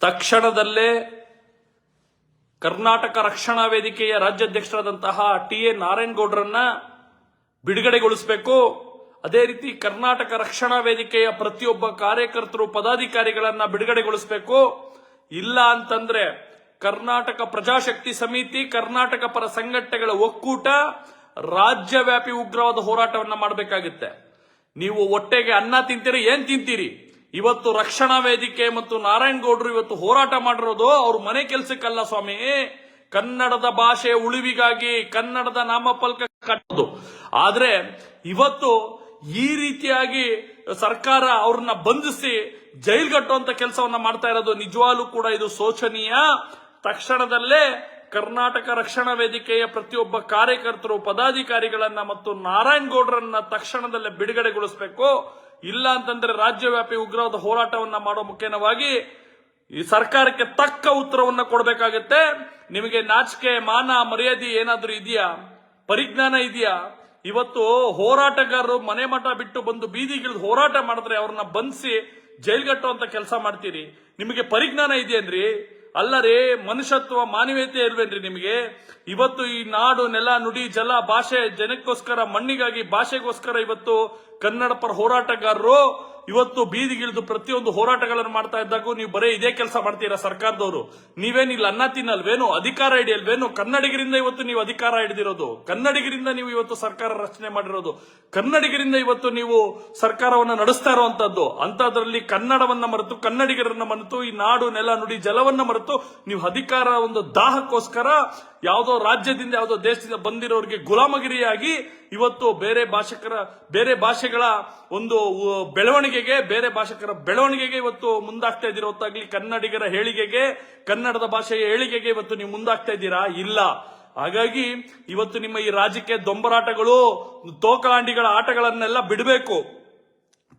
ತಕ್ಷಣದಲ್ಲೇ ಕರ್ನಾಟಕ ರಕ್ಷಣಾ ವೇದಿಕೆಯ ರಾಜ್ಯಾಧ್ಯಕ್ಷರಾದಂತಹ T A ನಾರಾಯಣಗೌಡರನ್ನ ಬಿಡುಗಡೆಗೊಳಿಸಬೇಕು. ಅದೇ ರೀತಿ ಕರ್ನಾಟಕ ರಕ್ಷಣಾ ವೇದಿಕೆಯ ಪ್ರತಿಯೊಬ್ಬ ಕಾರ್ಯಕರ್ತರು, ಪದಾಧಿಕಾರಿಗಳನ್ನ ಬಿಡುಗಡೆಗೊಳಿಸಬೇಕು. ಇಲ್ಲ ಅಂತಂದ್ರೆ ಕರ್ನಾಟಕ ಪ್ರಜಾಶಕ್ತಿ ಸಮಿತಿ, ಕರ್ನಾಟಕ ಪರ ಸಂಘಟನೆಗಳ ಒಕ್ಕೂಟ ರಾಜ್ಯವ್ಯಾಪಿ ಉಗ್ರವಾದ ಹೋರಾಟವನ್ನ ಮಾಡಬೇಕಾಗುತ್ತೆ. ನೀವು ಒಟ್ಟೆಗೆ ಅನ್ನ ತಿಂತೀರಿ, ಏನ್ ತಿಂತೀರಿ? ಇವತ್ತು ರಕ್ಷಣಾ ವೇದಿಕೆ ಮತ್ತು ನಾರಾಯಣಗೌಡರು ಇವತ್ತು ಹೋರಾಟ ಮಾಡಿರೋದು ಅವ್ರ ಮನೆ ಕೆಲ್ಸಕ್ಕಲ್ಲ ಸ್ವಾಮಿ. ಕನ್ನಡದ ಭಾಷೆ ಉಳಿವಿಗಾಗಿ ಕನ್ನಡದ ನಾಮಫಲಕ ಕಟ್ಟೋದು. ಆದ್ರೆ ಇವತ್ತು ಈ ರೀತಿಯಾಗಿ ಸರ್ಕಾರ ಅವ್ರನ್ನ ಬಂಧಿಸಿ ಜೈಲ್ಗಟ್ಟುವಂತ ಕೆಲಸವನ್ನ ಮಾಡ್ತಾ ಇರೋದು ನಿಜವಾಗ್ಲೂ ಕೂಡ ಇದು ಶೋಚನೀಯ. ತಕ್ಷಣದಲ್ಲೇ ಕರ್ನಾಟಕ ರಕ್ಷಣಾ ವೇದಿಕೆಯ ಪ್ರತಿಯೊಬ್ಬ ಕಾರ್ಯಕರ್ತರು, ಪದಾಧಿಕಾರಿಗಳನ್ನ ಮತ್ತು ನಾರಾಯಣಗೌಡರನ್ನ ತಕ್ಷಣದಲ್ಲೇ ಬಿಡುಗಡೆಗೊಳಿಸಬೇಕು. ಇಲ್ಲ ಅಂತಂದ್ರೆ ರಾಜ್ಯವ್ಯಾಪಿ ಉಗ್ರವಾದ ಹೋರಾಟವನ್ನ ಮಾಡೋ ಮುಖೇನವಾಗಿ ಈ ಸರ್ಕಾರಕ್ಕೆ ತಕ್ಕ ಉತ್ತರವನ್ನ ಕೊಡಬೇಕಾಗತ್ತೆ. ನಿಮಗೆ ನಾಚಿಕೆ, ಮಾನ, ಮರ್ಯಾದೆ ಏನಾದ್ರೂ ಇದೆಯಾ? ಪರಿಜ್ಞಾನ ಇದೆಯಾ? ಇವತ್ತು ಹೋರಾಟಗಾರರು ಮನೆ ಮಠ ಬಿಟ್ಟು ಬಂದು ಬೀದಿಗಿಳಿದು ಹೋರಾಟ ಮಾಡಿದ್ರೆ ಅವ್ರನ್ನ ಬಂಧಿಸಿ ಜೈಲ್ಗಟ್ಟುವಂತ ಕೆಲಸ ಮಾಡ್ತೀರಿ. ನಿಮಗೆ ಪರಿಜ್ಞಾನ ಇದೆಯೇನ್ರಿ ಅಲ್ಲ ರೀ ಮನುಷ್ಯತ್ವ ಮಾನವೀಯತೆ ಇಲ್ವೇನ್ರಿ ನಿಮಗೆ? ಇವತ್ತು ಈ ನಾಡು, ನೆಲ, ನುಡಿ, ಜಲ, ಭಾಷೆ, ಜನಕ್ಕೋಸ್ಕರ, ಮಣ್ಣಿಗಾಗಿ, ಭಾಷೆಗೋಸ್ಕರ ಇವತ್ತು ಕನ್ನಡ ಪರ ಹೋರಾಟಗಾರರು ಇವತ್ತು ಬೀದಿಗಿಳಿದು ಪ್ರತಿಯೊಂದು ಹೋರಾಟಗಳನ್ನು ಮಾಡ್ತಾ ಇದ್ದಾಗೂ ನೀವು ಬರೀ ಇದೇ ಕೆಲಸ ಮಾಡ್ತೀರಾ ಸರ್ಕಾರದವರು? ನೀವೇನಿಲ್ಲ ಅನ್ನ ತಿನ್ನಲ್ವೇನು? ಅಧಿಕಾರ ಹಿಡಿಯಲ್ವೇನು? ಕನ್ನಡಿಗರಿಂದ ಇವತ್ತು ನೀವು ಅಧಿಕಾರ ಹಿಡಿದಿರೋದು. ಕನ್ನಡಿಗರಿಂದ ನೀವು ಇವತ್ತು ಸರ್ಕಾರ ರಚನೆ ಮಾಡಿರೋದು. ಕನ್ನಡಿಗರಿಂದ ಇವತ್ತು ನೀವು ಸರ್ಕಾರವನ್ನು ನಡೆಸ್ತಾ ಇರುವಂತದ್ದು ಅಂತದ್ರಲ್ಲಿ ಕನ್ನಡವನ್ನ ಮರೆತು, ಕನ್ನಡಿಗರನ್ನ ಮರೆತು, ಈ ನಾಡು, ನೆಲ, ನುಡಿ, ಜಲವನ್ನ ಮರೆತು ನೀವು ಅಧಿಕಾರ ಒಂದು ದಾಹಕ್ಕೋಸ್ಕರ ಯಾವುದೋ ರಾಜ್ಯದಿಂದ, ಯಾವುದೋ ದೇಶದಿಂದ ಬಂದಿರೋರಿಗೆ ಗುಲಾಮಗಿರಿಯಾಗಿ ಇವತ್ತು ಬೇರೆ ಭಾಷಕರ, ಬೇರೆ ಭಾಷೆಗಳ ಒಂದು ಬೆಳವಣಿಗೆಗೆ, ಬೇರೆ ಭಾಷಕರ ಬೆಳವಣಿಗೆಗೆ ಇವತ್ತು ಮುಂದಾಗ್ತಾ ಇದ್ದೀರಾ? ಹೊತ್ತಾಗ್ಲಿ ಕನ್ನಡಿಗರ ಹೇಳಿಗೆಗೆ, ಕನ್ನಡದ ಭಾಷೆಯ ಹೇಳಿಗೆಗೆ ಇವತ್ತು ನೀವು ಮುಂದಾಗ್ತಾ ಇದ್ದೀರಾ? ಇಲ್ಲ. ಹಾಗಾಗಿ ಇವತ್ತು ನಿಮ್ಮ ಈ ರಾಜ್ಯಕ್ಕೆ ದೊಂಬರಾಟಗಳು, ತೋಕಲಾಂಡಿಗಳ ಆಟಗಳನ್ನೆಲ್ಲ ಬಿಡಬೇಕು.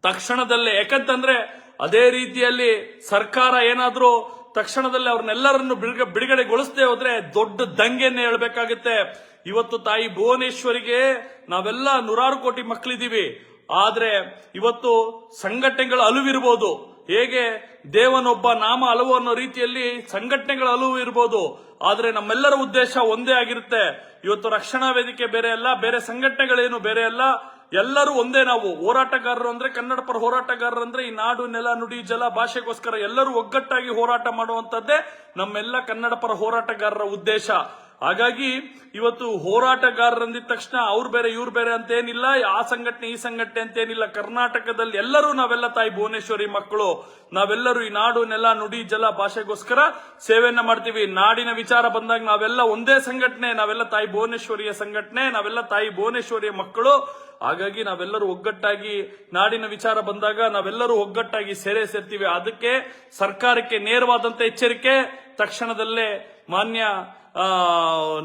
ತಕ್ಷಣದಲ್ಲೇ, ಯಾಕಂತಂದ್ರೆ ಅದೇ ರೀತಿಯಲ್ಲಿ ಸರ್ಕಾರ ಏನಾದ್ರೂ ತಕ್ಷಣದಲ್ಲಿ ಅವ್ರನ್ನೆಲ್ಲರನ್ನು ಬಿಡುಗ, ಬಿಡುಗಡೆಗೊಳಿಸದೆ ಹೋದ್ರೆ ದೊಡ್ಡ ದಂಗೆಯನ್ನೇ ಹೇಳಬೇಕಾಗುತ್ತೆ. ಇವತ್ತು ತಾಯಿ ಭುವನೇಶ್ವರಿಗೆ ನಾವೆಲ್ಲ ನೂರಾರು ಕೋಟಿ ಮಕ್ಕಳಿದ್ದೀವಿ. ಆದ್ರೆ ಇವತ್ತು ಸಂಘಟನೆಗಳ ಅಲುವಿರ್ಬೋದು ಹೇಗೆ ದೇವನೊಬ್ಬ ನಾಮ ಅಲುವು ಅನ್ನೋ ರೀತಿಯಲ್ಲಿ ಸಂಘಟನೆಗಳ ಅಲುವು ಇರ್ಬೋದು. ಆದ್ರೆ ನಮ್ಮೆಲ್ಲರ ಉದ್ದೇಶ ಒಂದೇ ಆಗಿರುತ್ತೆ. ಇವತ್ತು ರಕ್ಷಣಾ ವೇದಿಕೆ ಬೇರೆ ಅಲ್ಲ, ಬೇರೆ ಸಂಘಟನೆಗಳೇನು ಬೇರೆ ಅಲ್ಲ. ಎಲ್ಲರೂ ಒಂದೇ ನಾವು. ಹೋರಾಟಗಾರರು ಅಂದ್ರೆ ಕನ್ನಡ ಪರ ಹೋರಾಟಗಾರರು ಅಂದ್ರೆ ಈ ನಾಡು, ನೆಲ, ನುಡಿ, ಜಲ, ಭಾಷೆಗೋಸ್ಕರ ಎಲ್ಲರೂ ಒಗ್ಗಟ್ಟಾಗಿ ಹೋರಾಟ ಮಾಡುವಂತದ್ದೇ ನಮ್ಮೆಲ್ಲ ಕನ್ನಡ ಪರ ಹೋರಾಟಗಾರರ ಉದ್ದೇಶ. ಹಾಗಾಗಿ ಇವತ್ತು ಹೋರಾಟಗಾರರಂದಿದ ತಕ್ಷಣ ಅವ್ರು ಬೇರೆ, ಇವ್ರು ಬೇರೆ ಅಂತೇನಿಲ್ಲ, ಆ ಸಂಘಟನೆ, ಈ ಸಂಘಟನೆ ಅಂತೇನಿಲ್ಲ. ಕರ್ನಾಟಕದಲ್ಲಿ ಎಲ್ಲರೂ ನಾವೆಲ್ಲ ತಾಯಿ ಭುವನೇಶ್ವರಿ ಮಕ್ಕಳು. ನಾವೆಲ್ಲರೂ ಈ ನಾಡು, ನೆಲ, ನುಡಿ, ಜಲ ಭಾಷೆಗೋಸ್ಕರ ಸೇವೆಯನ್ನ ಮಾಡ್ತೀವಿ. ನಾಡಿನ ವಿಚಾರ ಬಂದಾಗ ನಾವೆಲ್ಲ ಒಂದೇ ಸಂಘಟನೆ, ನಾವೆಲ್ಲ ತಾಯಿ ಭುವನೇಶ್ವರಿಯ ಸಂಘಟನೆ, ನಾವೆಲ್ಲ ತಾಯಿ ಭುವನೇಶ್ವರಿಯ ಮಕ್ಕಳು. ಹಾಗಾಗಿ ನಾವೆಲ್ಲರೂ ಒಗ್ಗಟ್ಟಾಗಿ ನಾಡಿನ ವಿಚಾರ ಬಂದಾಗ ನಾವೆಲ್ಲರೂ ಒಗ್ಗಟ್ಟಾಗಿ ಸೇರೆ ಸೇರ್ತೀವಿ. ಅದಕ್ಕೆ ಸರ್ಕಾರಕ್ಕೆ ನೇರವಾದಂತ ಎಚ್ಚರಿಕೆ, ತಕ್ಷಣದಲ್ಲೇ ಮಾನ್ಯ ಆ,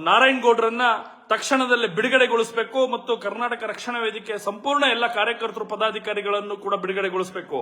ನಾರಾಯಣಗೌಡರನ್ನ ತಕ್ಷಣದಲ್ಲೇ ಬಿಡುಗಡೆಗೊಳಿಸಬೇಕು ಮತ್ತು ಕರ್ನಾಟಕ ರಕ್ಷಣಾ ವೇದಿಕೆ ಸಂಪೂರ್ಣ ಎಲ್ಲ ಕಾರ್ಯಕರ್ತರು ಪದಾಧಿಕಾರಿಗಳನ್ನು ಕೂಡ ಬಿಡುಗಡೆಗೊಳಿಸಬೇಕು.